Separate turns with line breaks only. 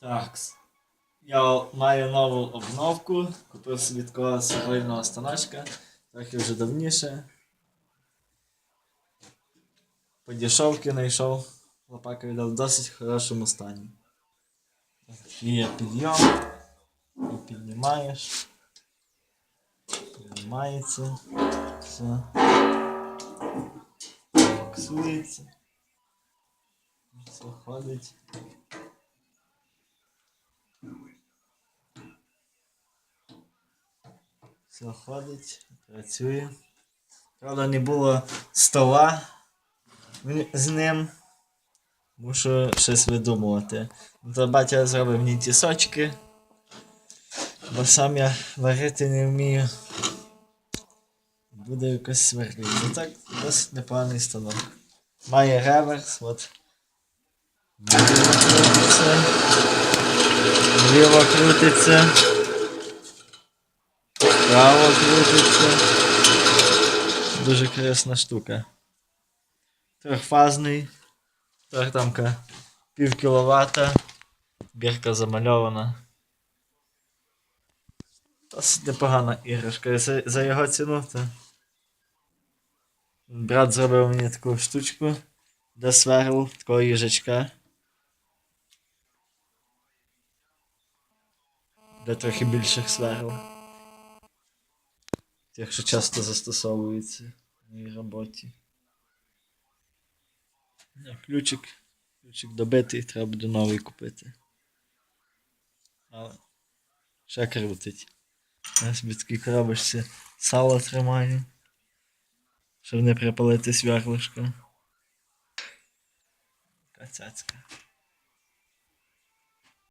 Так. Я маю нову обновку. Купив собі такого сверлильного станочка. Трохи вже давніше. По дешевки знайшов. Лопака віддав в досить хорошому стані. Є підйом. І піднімаєш. Піднімається. Все. Боксується. Все ходить. Все ходить, працює. Правда, не було стола з ним. Мушу щось видумувати. Ну, То батя зробив мені тісочки. Бо сам я варити не вмію. Буде якось сверлити. Ну так, досить непоганий станок. Має реверс, от. Вліво крутиться. Вліво крутиться. Право крутиться. Дуже корисна штука. Трьохфазний. Трохтамка пів кіловата. Бірка замальована. Досить непогана іграшка. За його ціну то. Брат зробив мені таку штучку для сверл, такого їжачка. Для трохи більших сверл. Тих, що часто застосовуються в моїй роботі. Ключик. Ключик добитий, треба буде новий купити. Але ще крутить. Я собі такій коробочці сало тримаю. Щоб не припалити сверлишко. Така цяцька.